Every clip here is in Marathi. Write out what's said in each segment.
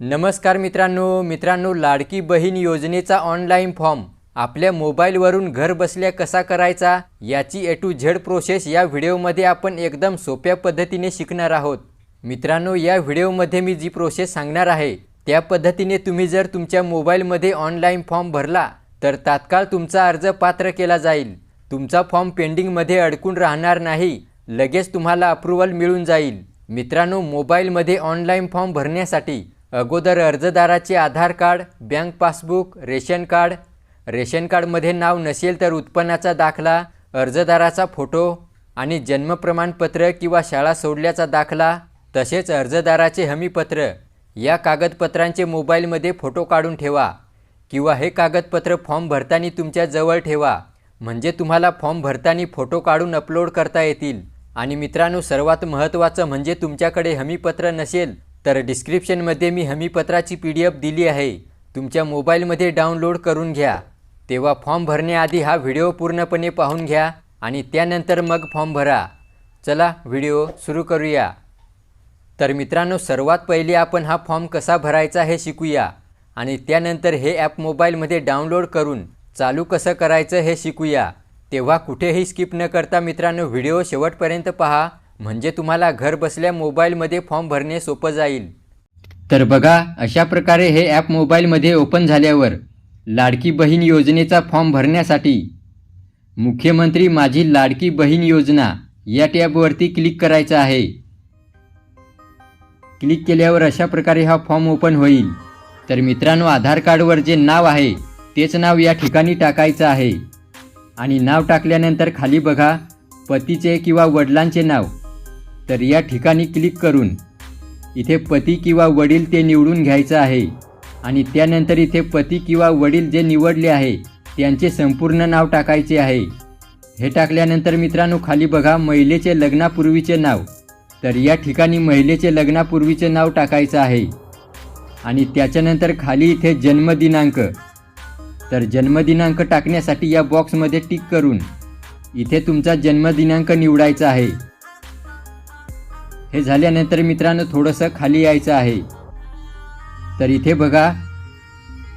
नमस्कार मित्रांनो मित्रांनो लाडकी बहीण योजनेचा ऑनलाईन फॉर्म आपल्या मोबाईलवरून घर बसल्या कसा करायचा याची ए टू झेड प्रोसेस या व्हिडिओमध्ये आपण एकदम सोप्या पद्धतीने शिकणार आहोत. मित्रांनो या व्हिडिओमध्ये मी जी प्रोसेस सांगणार आहे त्या पद्धतीने तुम्ही जर तुमच्या मोबाईलमध्ये ऑनलाईन फॉर्म भरला तर तात्काळ तुमचा अर्ज पात्र केला जाईल. तुमचा फॉर्म पेंडिंगमध्ये अडकून राहणार नाही लगेच तुम्हाला अप्रुव्हल मिळून जाईल. मित्रांनो मोबाईलमध्ये ऑनलाईन फॉर्म भरण्यासाठी अगोदर अर्जदाराचे Aadhaar card bank passbook ration card. Ration कार्डमध्ये नाव नसेल तर उत्पन्नाचा दाखला अर्जदाराचा फोटो आणि जन्म प्रमाणपत्र किंवा शाळा सोडल्याचा दाखला तसेच अर्जदाराचे हमीपत्र. या कागदपत्रांचे मोबाईलमध्ये फोटो काढून ठेवा किंवा हे कागदपत्र फॉर्म भरताना तुमच्या जवळ ठेवा. म्हणजे तुम्हाला फॉर्म भरताना फोटो काढून अपलोड करता येतील. आणि मित्रांनो सर्वात महत्त्वाचं म्हणजे तुमच्याकडे हमीपत्र नसेल तर डिस्क्रिप्शनमध्ये मी हमीपत्राची पी डी एफ दिली आहे. तुमच्या मोबाईलमध्ये डाउनलोड करून घ्या. तेव्हा फॉर्म भरण्याआधी हा व्हिडिओ पूर्णपणे पाहून घ्या आणि त्यानंतर मग फॉर्म भरा. चला व्हिडिओ सुरू करूया. तर मित्रांनो सर्वात पहिले आपण हा फॉर्म कसा भरायचा हे शिकूया आणि त्यानंतर हे ॲप मोबाईलमध्ये डाउनलोड करून चालू कसं करायचं हे शिकूया. तेव्हा कुठेही स्किप न करता मित्रांनो व्हिडिओ शेवटपर्यंत पहा. म्हणजे तुम्हाला घर बसल्या मोबाईलमध्ये फॉर्म भरणे सोपं जाईल. तर बघा अशा प्रकारे हे ॲप मोबाईलमध्ये ओपन झाल्यावर लाडकी बहीण योजनेचा फॉर्म भरण्यासाठी मुख्यमंत्री माझी लाडकी बहीण योजना या टॅबवरती क्लिक करायचं आहे. क्लिक केल्यावर अशा प्रकारे हा फॉर्म ओपन होईल. तर मित्रांनो आधार कार्डवर जे नाव आहे तेच नाव या ठिकाणी टाकायचं आहे. आणि नाव टाकल्यानंतर खाली बघा पतीचे किंवा वडिलांचे नाव. तर या ठिकाणी क्लिक करून इथे पती किंवा वडील ते निवडून घ्यायचं आहे. आणि त्यानंतर इथे पती किंवा वडील जे निवडले आहे त्यांचे संपूर्ण नाव टाकायचे आहे. हे टाकल्यानंतर मित्रांनो खाली बघा महिलेचे लग्नापूर्वीचे नाव. तर या ठिकाणी महिलेचे लग्नापूर्वीचे नाव टाकायचं आहे. आणि त्याच्यानंतर खाली इथे जन्मदिनांक. तर जन्मदिनांक टाकण्यासाठी या बॉक्समध्ये टिक करून इथे तुमचा जन्मदिनांक निवडायचा आहे. हे झाल्यानंतर मित्रांनो थोडंसं खाली यायचं आहे. तर इथे बघा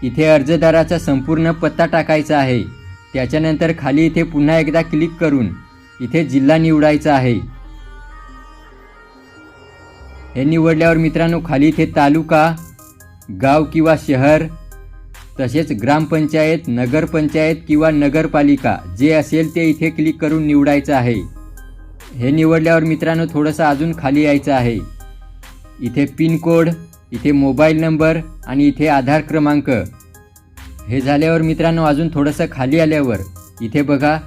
इथे अर्जदाराचा संपूर्ण पत्ता टाकायचा आहे. त्याच्यानंतर खाली इथे पुन्हा एकदा क्लिक करून इथे जिल्हा निवडायचा आहे. हे निवडल्यावर मित्रांनो खाली इथे तालुका गाव किंवा शहर तसेच ग्रामपंचायत नगरपंचायत किंवा नगरपालिका जे असेल ते इथे क्लिक करून निवडायचं आहे. हे निवडल्यावर मित्रांनो थोडंसं अजून खाली यायचं आहे. इथे पिनकोड इथे मोबाईल नंबर आणि इथे आधार क्रमांक. हे झाल्यावर मित्रांनो अजून थोडंसं खाली आल्यावर इथे बघा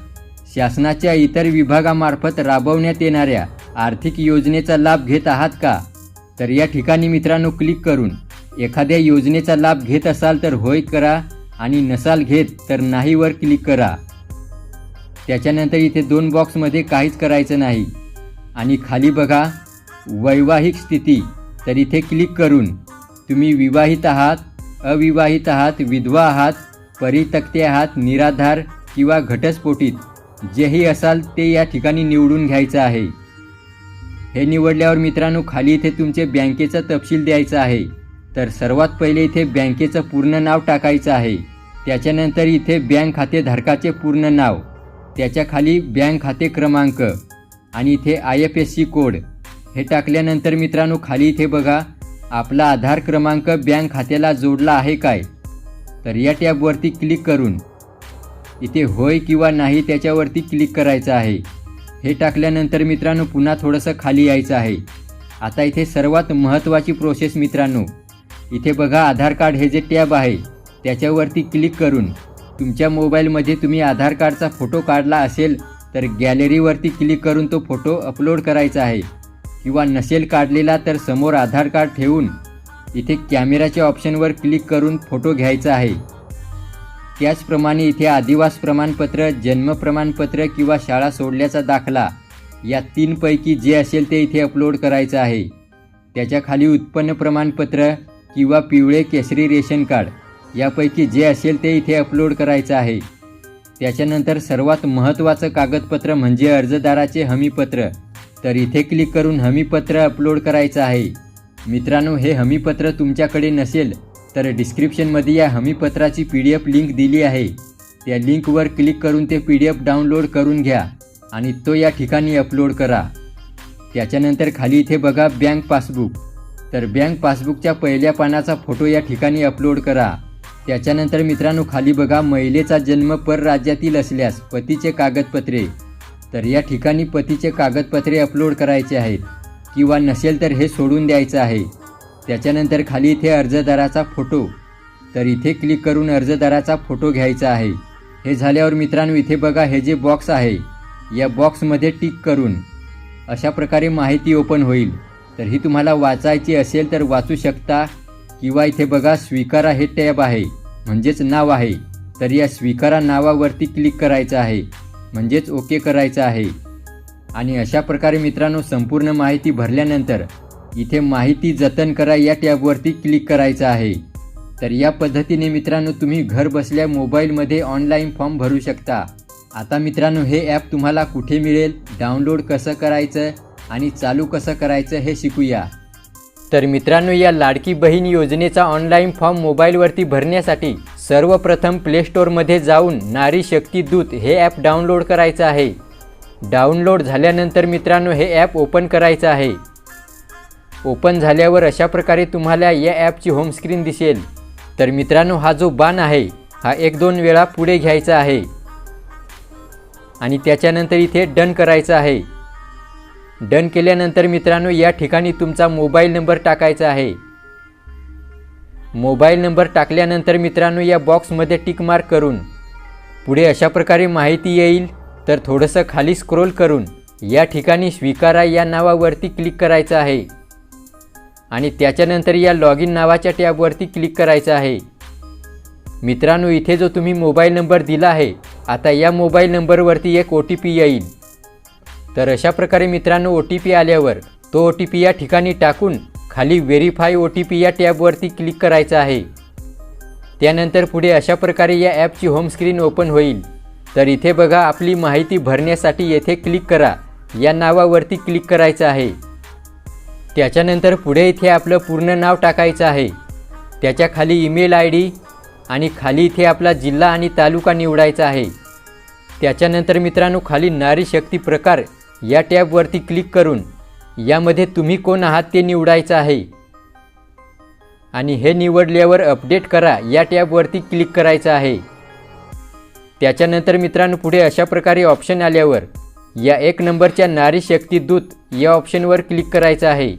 शासनाच्या इतर विभागामार्फत राबवण्यात येणाऱ्या आर्थिक योजनेचा लाभ घेत आहात का? तर या ठिकाणी मित्रांनो क्लिक करून एखाद्या योजनेचा लाभ घेत असाल तर होय करा आणि नसाल घेत तर नाहीवर क्लिक करा. त्याच्यानंतर इथे दोन बॉक्समध्ये काहीच करायचं नाही. आणि खाली बघा वैवाहिक स्थिती. तर इथे क्लिक करून तुम्ही विवाहित आहात अविवाहित आहात विधवा आहात परितक्ते आहात निराधार किंवा घटस्फोटीत. जेही असाल ते या ठिकाणी निवडून घ्यायचं आहे. हे निवडल्यावर मित्रांनो खाली इथे तुमचे बँकेचा तपशील द्यायचा आहे. तर सर्वात पहिले इथे बँकेचं पूर्ण नाव टाकायचं आहे. त्याच्यानंतर इथे बँक खातेधारकाचे पूर्ण नाव. त्याच्याखाली बँक खाते क्रमांक आणि इथे I F S C code. हे टाकल्यानंतर मित्रांनो खाली इथे बघा आपला आधार क्रमांक बँक खात्याला जोडला आहे काय? तर या टॅबवरती क्लिक करून इथे होय किंवा नाही त्याच्यावरती क्लिक करायचं आहे. हे टाकल्यानंतर मित्रांनो पुन्हा थोडंसं खाली यायचं आहे. आता इथे सर्वात महत्त्वाची प्रोसेस मित्रांनो इथे बघा आधार कार्ड हे जे टॅब आहे त्याच्यावरती क्लिक करून तुमच्या मोबाईलमध्ये तुम्ही आधार कार्डचा फोटो काढला असेल तर गॅलरीवरती क्लिक करून तो फोटो अपलोड करायचा आहे. किंवा नसेल काढलेला तर समोर आधार कार्ड ठेवून इथे कॅमेराच्या ऑप्शनवर क्लिक करून फोटो घ्यायचा आहे. त्याचप्रमाणे इथे आदिवास प्रमाणपत्र जन्म प्रमाणपत्र किंवा शाळा सोडल्याचा दाखला या तीनपैकी जे असेल ते इथे अपलोड करायचं आहे. त्याच्याखाली उत्पन्न प्रमाणपत्र किंवा पिवळे केसरी रेशन कार्ड. यापैकी जे असेल ते इथे अपलोड करायचं आहे. त्याच्यानंतर सर्वात महत्त्वाचं कागदपत्र म्हणजे अर्जदाराचे हमीपत्र. तर इथे क्लिक करून हमीपत्र अपलोड करायचं आहे. मित्रांनो हे हमीपत्र तुमच्याकडे नसेल तर डिस्क्रिप्शनमध्ये या हमीपत्राची पी डी एफ लिंक दिली आहे. त्या लिंकवर क्लिक करून ते पी डी एफ डाउनलोड करून घ्या आणि तो या ठिकाणी अपलोड करा. त्याच्यानंतर खाली इथे बघा बँक पासबुक तर बँक पासबुकच्या पहिल्या पानाचा फोटो या ठिकाणी अपलोड करा. त्याच्यानंतर मित्रांनो खाली बघा महिलेचा जन्म परराज्यातील असल्यास पतीचे कागदपत्रे. तर या ठिकाणी पतीचे कागदपत्रे अपलोड करायचे आहेत. किंवा नसेल तर हे सोडून द्यायचं आहे. त्याच्यानंतर खाली इथे अर्जदाराचा फोटो तर इथे क्लिक करून अर्जदाराचा फोटो घ्यायचा आहे. हे झाल्यावर मित्रांनो इथे बघा हे जे बॉक्स आहे या बॉक्समध्ये टिक करून अशा प्रकारे माहिती ओपन होईल. तर ही तुम्हाला वाचायची असेल तर वाचू शकता. किंवा इथे बघा स्वीकारा हे टॅब आहे. म्हणजेच नाव आहे. तर या स्वीकारा नावावरती क्लिक करायचं आहे. म्हणजेच ओके करायचं आहे. आणि अशा प्रकारे मित्रांनो संपूर्ण माहिती भरल्यानंतर इथे माहिती जतन करा या टॅबवरती क्लिक करायचं आहे. तर या पद्धतीने मित्रांनो तुम्ही घर बसल्या मोबाईलमध्ये ऑनलाईन फॉर्म भरू शकता. आता मित्रांनो हे ॲप तुम्हाला कुठे मिळेल? डाउनलोड कसं करायचं? आणि चालू कसं करायचं? हे शिकूया. तर मित्रांनो या लाडकी बहीण योजनेचा ऑनलाईन फॉर्म मोबाईलवरती भरण्यासाठी सर्वप्रथम प्ले स्टोअरमध्ये जाऊन नारी शक्ती दूत हे ॲप डाउनलोड करायचं आहे. डाउनलोड झाल्यानंतर मित्रांनो हे ॲप ओपन करायचं आहे. ओपन झाल्यावर अशा प्रकारे तुम्हाला या ॲपची होमस्क्रीन दिसेल. तर मित्रांनो हा जो बाण आहे हा एक दोन वेळा पुढे घ्यायचा आहे. आणि त्याच्यानंतर इथे डन करायचं आहे. डन केल्यानंतर मित्रांनो या ठिकाणी तुमचा मोबाईल नंबर टाकायचा आहे. मोबाईल नंबर टाकल्यानंतर मित्रांनो या बॉक्समध्ये टिक मार्क करून पुढे अशा प्रकारे माहिती येईल. तर थोडंसं खाली स्क्रोल करून या ठिकाणी स्वीकारा या नावावरती क्लिक करायचं आहे. आणि त्याच्यानंतर या लॉग इन नावाच्या टॅबवरती क्लिक करायचं आहे. मित्रांनो इथे जो तुम्ही मोबाईल नंबर दिला आहे आता या मोबाईल नंबरवरती एक ओ टी पी येईल. तर अशा प्रकारे मित्रांनो ओ टी पी आल्यावर तो ओ टी पी या ठिकाणी टाकून खाली व्हेरीफाय ओ टी पी या टॅबवरती क्लिक करायचं आहे. त्यानंतर पुढे अशा प्रकारे या ॲपची होम स्क्रीन ओपन होईल. तर इथे बघा आपली माहिती भरण्यासाठी येथे क्लिक करा. या नावावरती क्लिक करायचं आहे. त्याच्यानंतर पुढे इथे आपलं पूर्ण नाव टाकायचं आहे. त्याच्याखाली ईमेल आय डी आणि खाली इथे आपला जिल्हा आणि तालुका निवडायचा आहे. त्याच्यानंतर मित्रांनो खाली नारी शक्ती प्रकार या टॅबवरती क्लिक करून यामध्ये तुम्ही कोण आहात ते निवडायचं आहे. आणि हे निवडल्यावर अपडेट करा या टॅबवरती क्लिक करायचं आहे. त्याच्यानंतर मित्रांनो पुढे अशा प्रकारे ऑप्शन आल्यावर या एक नंबरच्या नारी शक्ती दूत या ऑप्शनवर क्लिक करायचं आहे.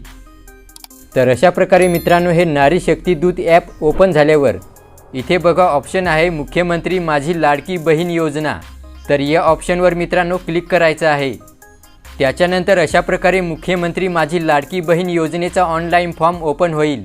तर अशा प्रकारे मित्रांनो हे नारी शक्ती दूत ॲप ओपन झाल्यावर इथे बघा ऑप्शन आहे मुख्यमंत्री माझी लाडकी बहीण योजना. तर या ऑप्शनवर मित्रांनो क्लिक करायचं आहे. त्याच्यानंतर अशा प्रकारे मुख्यमंत्री माझी लाडकी बहीण योजनेचा ऑनलाईन फॉर्म ओपन होईल.